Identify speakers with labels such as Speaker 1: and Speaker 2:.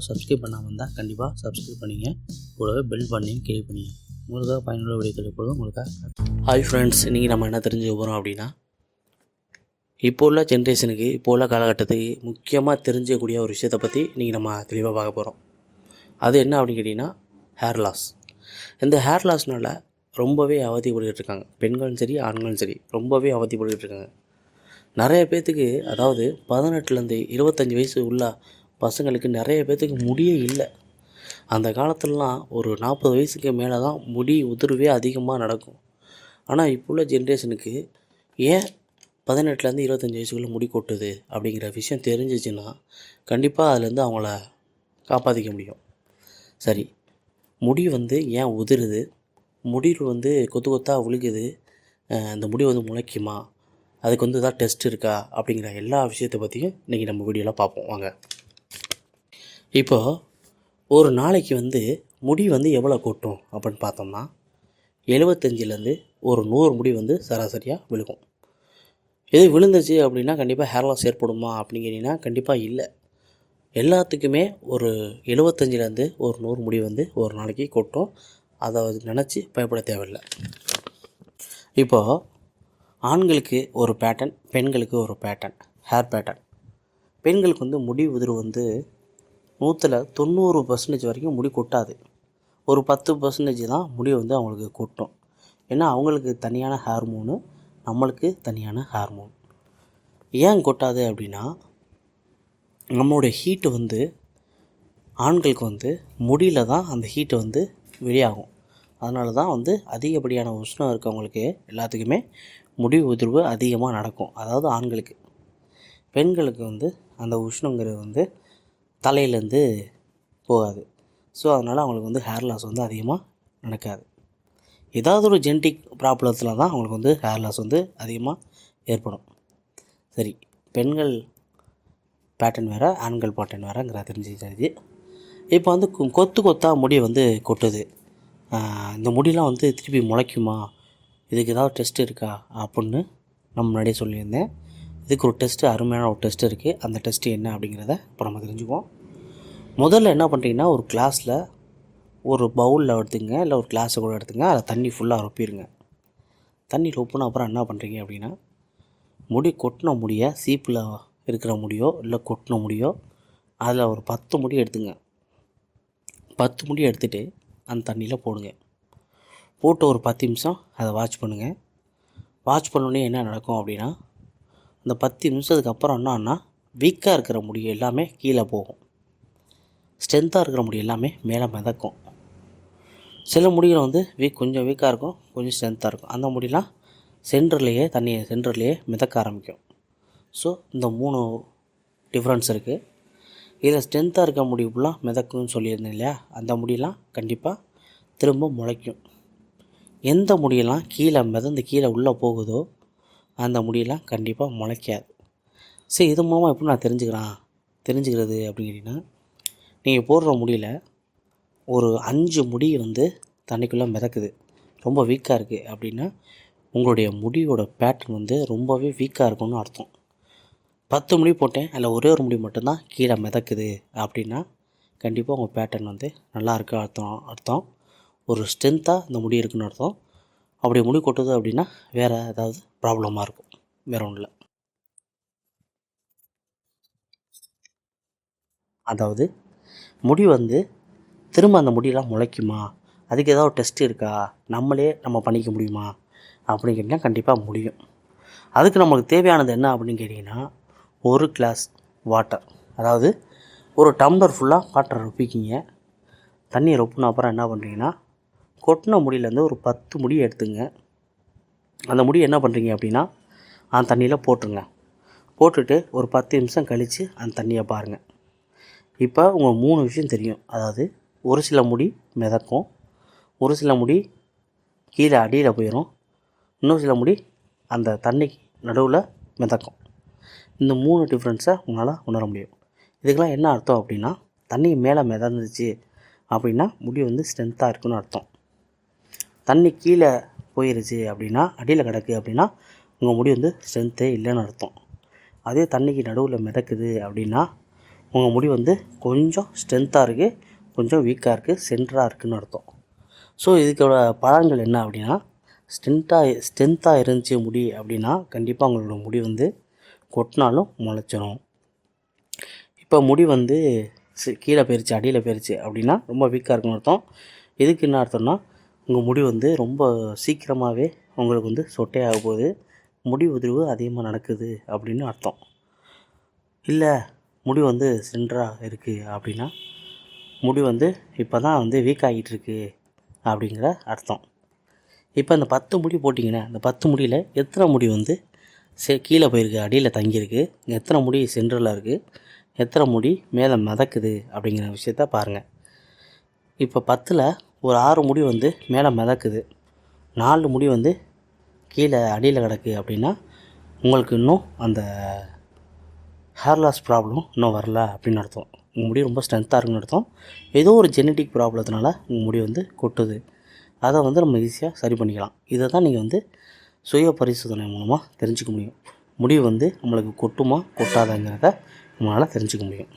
Speaker 1: யாரும் சப்ஸ்கிரைப் பண்ணாமல் இருந்தால் கண்டிப்பாக சப்ஸ்கிரைப் பண்ணிங்க. கூடவே பெல் பண்ணி கிளிக் பண்ணிங்க. உங்களுக்காக பயனுள்ள வீடியோக்கள் எப்பொழுதும் உங்களுக்காக ஹாய் ஃப்ரெண்ட்ஸ் இன்றைக்கி நம்ம என்ன தெரிஞ்சுக்க போகிறோம் அப்படின்னா இப்போ உள்ள ஜென்ரேஷனுக்கு இப்போ உள்ள காலகட்டத்துக்கு முக்கியமாக தெரிஞ்சக்கூடிய ஒரு விஷயத்தை பற்றி இன்றைக்கி நம்ம தெளிவாக பார்க்க போகிறோம் அது என்ன அப்படின்னு கேட்டிங்கன்னா ஹேர் லாஸ் இந்த ஹேர் லாஸ்னால் ரொம்பவே அவதிப்பட்டுக்கிட்டு இருக்காங்க. பெண்களும் சரி ஆண்களும் சரி ரொம்பவே அவதிப்பட்டுக்கிட்டு இருக்காங்க. நிறைய பேர்த்துக்கு அதாவது பதினெட்டுலேருந்து இருபத்தஞ்சி வயசு உள்ள பசங்களுக்கு நிறைய பேர்த்துக்கு முடியே இல்லை. அந்த காலத்துலலாம் ஒரு நாற்பது வயசுக்கு மேலே தான் முடி உதிர்வே அதிகமாக நடக்கும். ஆனால் இப்போ உள்ள ஜென்ரேஷனுக்கு ஏன் பதினெட்டுலேருந்து இருபத்தஞ்சி வயசுக்குள்ளே முடி கொட்டுது அப்படிங்கிற விஷயம் தெரிஞ்சிச்சுன்னா கண்டிப்பாக அதுலேருந்து அவங்கள காப்பாற்றிக்க முடியும். சரி முடி வந்து ஏன் உதிருது? முடியில் வந்து கொத்து கொத்தாக விழுகுது அந்த முடி வந்து முளைக்குமா? அதுக்கு வந்து ஏதாவது டெஸ்ட் இருக்கா? அப்படிங்கிற எல்லா விஷயத்தை பற்றியும் இன்றைக்கி நம்ம வீடியோவில் பார்ப்போம். வாங்க. இப்போ ஒரு நாளைக்கு வந்து முடி வந்து எவ்வளோ கொட்டும் அப்படின்னு பார்த்தோம்னா எழுபத்தஞ்சிலேருந்து ஒரு நூறு முடி வந்து சராசரியாக விழுகும். இது விழுந்துச்சு அப்படின்னா கண்டிப்பாக ஹேர் லாஸ் ஏற்படுமா அப்படிங்கிறீங்கன்னா கண்டிப்பாக இல்லை. எல்லாத்துக்குமே ஒரு எழுபத்தஞ்சிலேருந்து ஒரு நூறு முடி வந்து ஒரு நாளைக்கு கொட்டும். அதை நினச்சி பயப்பட தேவையில்லை. இப்போது ஆண்களுக்கு ஒரு பேட்டர்ன் பெண்களுக்கு ஒரு பேட்டர்ன் ஹேர் பேட்டர்ன் பெண்களுக்கு வந்து முடி உதிர்வு வந்து நூற்றில் தொண்ணூறு பர்சன்டேஜ் வரைக்கும் முடி கொட்டாது. ஒரு பத்து பர்சன்டேஜ் தான் முடி வந்து அவங்களுக்கு கொட்டும். ஏன்னா அவங்களுக்கு தனியான ஹார்மோனு நம்மளுக்கு தனியான ஹார்மோன் ஏன் கொட்டாது அப்படின்னா நம்மளுடைய ஹீட்டு வந்து ஆண்களுக்கு வந்து முடியில் தான் அந்த ஹீட்டு வந்து வெளியாகும். அதனால தான் வந்து அதிகப்படியான உஷ்ணம் இருக்கவங்களுக்கு எல்லாத்துக்குமே முடி உதிர்வு அதிகமாக நடக்கும். அதாவது ஆண்களுக்கு. பெண்களுக்கு வந்து அந்த உஷ்ணங்கிறது வந்து தலையிலேருந்து போகாது. ஸோ அதனால் அவங்களுக்கு வந்து ஹேர் லாஸ் வந்து அதிகமாக நடக்காது. ஏதாவது ஒரு ஜெனட்டிக் ப்ராப்ளத்தில் தான் அவங்களுக்கு வந்து ஹேர் லாஸ் வந்து அதிகமாக ஏற்படும். சரி பெண்கள் பேட்டர்ன் வேறு ஆண்கள் பேட்டர்ன் வேறுங்கிற தெரிஞ்சுக்கிறது இப்போ வந்து கொ- கொத்து கொத்தாக முடி வந்து கொட்டுது. இந்த முடியெலாம் வந்து திருப்பி முளைக்குமா? இதுக்கு ஏதாவது டெஸ்ட் இருக்கா? அப்படின்னு நான் முன்னாடியே சொல்லியிருந்தேன். இதுக்கு ஒரு டெஸ்ட்டு அருமையான ஒரு டெஸ்ட் இருக்குது அந்த டெஸ்ட்டு என்ன அப்படிங்கிறத இப்போ நம்ம தெரிஞ்சுக்குவோம். முதல்ல என்ன பண்ணுறீங்கன்னா ஒரு கிளாஸில் ஒரு பவுலில் எடுத்துங்க இல்லை ஒரு கிளாஸை கூட எடுத்துங்க அதில் தண்ணி ஃபுல்லாக ரொப்பிடுங்க தண்ணி ரொப்பின அப்புறம் என்ன பண்ணுறீங்க அப்படின்னா முடி கொட்டின முடிய சீப்பில் இருக்கிற முடியோ இல்லை கொட்டின முடியோ அதில் ஒரு பத்து முடி எடுத்துங்க. பத்து முடி எடுத்துகிட்டு அந்த தண்ணியில் போடுங்க. போட்டு ஒரு பத்து நிமிஷம் அதை வாட்ச் பண்ணுங்கள் வாட்ச் பண்ணோடனே என்ன நடக்கும் அப்படின்னா அந்த பத்து நிமிஷத்துக்கு அப்புறம் என்னன்னா வீக்காக இருக்கிற முடி எல்லாமே கீழே போகும். ஸ்ட்ரென்த்தாக இருக்கிற முடி எல்லாமே மேலே மிதக்கும். சில முடிகள் வந்து வீக் கொஞ்சம் வீக்காக இருக்கும் கொஞ்சம் ஸ்ட்ரென்த்தாக இருக்கும். அந்த முடியெலாம் சென்டர்லேயே தண்ணி சென்டர்லேயே மிதக்க ஆரம்பிக்கும். ஸோ இந்த மூணு டிஃப்ரென்ஸ் இருக்குது இதில் ஸ்ட்ரென்த்தாக இருக்க முடி ஃபுல்லாக மிதக்கும்னு சொல்லியிருந்தேன் இல்லையா? அந்த முடியெல்லாம் கண்டிப்பாக திரும்ப முளைக்கும். எந்த முடியெல்லாம் கீழே மிதந்து கீழே உள்ளே போகுதோ அந்த முடியெல்லாம் கண்டிப்பாக முளைக்காது. சரி இது மூலமாக எப்படி நான் தெரிஞ்சுக்கிறேன்? தெரிஞ்சுக்கிறது அப்படின்னு கேட்டிங்கன்னா நீங்கள் போடுற முடியில் ஒரு அஞ்சு முடி வந்து தண்ணிக்குள்ளே மிதக்குது. ரொம்ப வீக்காக இருக்குது அப்படின்னா உங்களுடைய முடியோட பேட்டர்ன் வந்து ரொம்பவே வீக்காக இருக்கும்னு அர்த்தம். பத்து முடி போட்டேன் அதில் ஒரே ஒரு முடி மட்டும்தான் கீழே மிதக்குது அப்படின்னா கண்டிப்பாக உங்கள் பேட்டர்ன் வந்து நல்லா இருக்கு அர்த்தம் அர்த்தம். ஒரு ஸ்ட்ரென்த்தாக இந்த முடி இருக்குன்னு அர்த்தம். அப்படி முடி கொட்டுது அப்படின்னா வேறு ஏதாவது ப்ராப்ளமாக இருக்கும். வேறு ஒன்றும் இல்லை. அதாவது முடி வந்து திரும்ப அந்த முடியெல்லாம் முளைக்குமா? அதுக்கு ஏதாவது டெஸ்ட் இருக்கா? நம்மளே நம்ம பண்ணிக்க முடியுமா? அப்படின்னு கேட்டிங்கன்னா கண்டிப்பாக முடியும். அதுக்கு நம்மளுக்கு தேவையானது என்ன அப்படின்னு கேட்டிங்கன்னா ஒரு கிளாஸ் வாட்டர் அதாவது ஒரு டம்ளர் ஃபுல்லாக வாட்டர் ரொப்பிக்கிங்க. தண்ணி ரொப்புன அப்புறம் என்ன பண்ணுறீங்கன்னா கொட்டின முடியிலேருந்து ஒரு பத்து முடி எடுத்துங்க. அந்த முடி என்ன பண்ணுறீங்க அப்படின்னா அந்த தண்ணியில் போட்டுருங்க. போட்டுட்டு ஒரு பத்து நிமிஷம் கழித்து அந்த தண்ணியை பாருங்கள் இப்போ உங்கள் மூணு விஷயம் தெரியும். அதாவது ஒரு சில முடி மிதக்கும் ஒரு சில முடி கீழே அடியில் போயிடும் இன்னும் சில முடி அந்த தண்ணிக்கு நடுவில் மிதக்கும். இந்த மூணு டிஃப்ரென்ஸை உங்களால் உணர முடியும். இதுக்கெல்லாம் என்ன அர்த்தம் அப்படின்னா தண்ணி மேலே மிதந்துச்சு அப்படின்னா முடி வந்து ஸ்ட்ரென்த்தாக இருக்குன்னு அர்த்தம். தண்ணி கீழே போயிருச்சு அப்படின்னா அடியில் கிடக்கு அப்படின்னா உங்கள் முடி வந்து ஸ்ட்ரென்த்தே இல்லைன்னு அர்த்தம். அதே தண்ணிக்கு நடுவில் மிதக்குது அப்படின்னா உங்கள் முடி வந்து கொஞ்சம் ஸ்ட்ரென்த்தாக இருக்குது கொஞ்சம் வீக்காக இருக்குது சென்டராக இருக்குதுன்னு அர்த்தம். ஸோ இதுக்கோட பலன்கள் என்ன அப்படின்னா ஸ்ட்ரென்த்தாக ஸ்ட்ரென்த்தாக இருந்துச்சு முடி அப்படின்னா கண்டிப்பாக உங்களோட முடி வந்து கொட்டினாலும் முளைச்சிரும். இப்போ முடி வந்து கீழே போயிருச்சு அடியில் போயிருச்சு அப்படின்னா ரொம்ப வீக்காக இருக்குன்னு அர்த்தம். இதுக்கு என்ன அர்த்தம்னா உங்கள் முடி வந்து ரொம்ப சீக்கிரமாகவே உங்களுக்கு வந்து சொட்டையாக போகுது முடி உதிர்வு அதிகமாக நடக்குது அப்படின்னு அர்த்தம். இல்லை முடி வந்து சென்டராக இருக்குது அப்படின்னா முடி வந்து இப்போ தான் வந்து வீக் ஆகிட்டு இருக்கு அப்படிங்கிற அர்த்தம். இப்போ இந்த பத்து முடி போட்டிங்கன்னா அந்த பத்து முடியில் எத்தனை முடி வந்து சே கீழே போயிருக்கு அடியில் தங்கியிருக்கு எத்தனை முடி சென்டரில் இருக்குது எத்தனை முடி மேலே மிதக்குது அப்படிங்கிற விஷயத்த பாருங்கள் இப்போ பத்தில் ஒரு ஆறு முடி வந்து மேலே மிதக்குது நாலு முடி வந்து கீழே அடியில் கிடக்கு அப்படின்னா உங்களுக்கு இன்னும் அந்த ஹேர் லாஸ் ப்ராப்ளம் இன்னும் வரல அப்படின்னு அர்த்தம். உங்கள் முடி ரொம்ப ஸ்ட்ரென்த்தாக இருக்குன்னு அர்த்தம். ஏதோ ஒரு ஜெனட்டிக் ப்ராப்ளத்தினால உங்கள் முடி வந்து கொட்டுது. அதை வந்து நம்ம ஈஸியாக சரி பண்ணிக்கலாம். இதை தான் நீங்கள் வந்து சுய பரிசோதனை மூலமாக தெரிஞ்சுக்க முடியும். முடி வந்து நம்மளுக்கு கொட்டுமா கொட்டாதாங்கிறத நம்மளால் தெரிஞ்சுக்க முடியும்.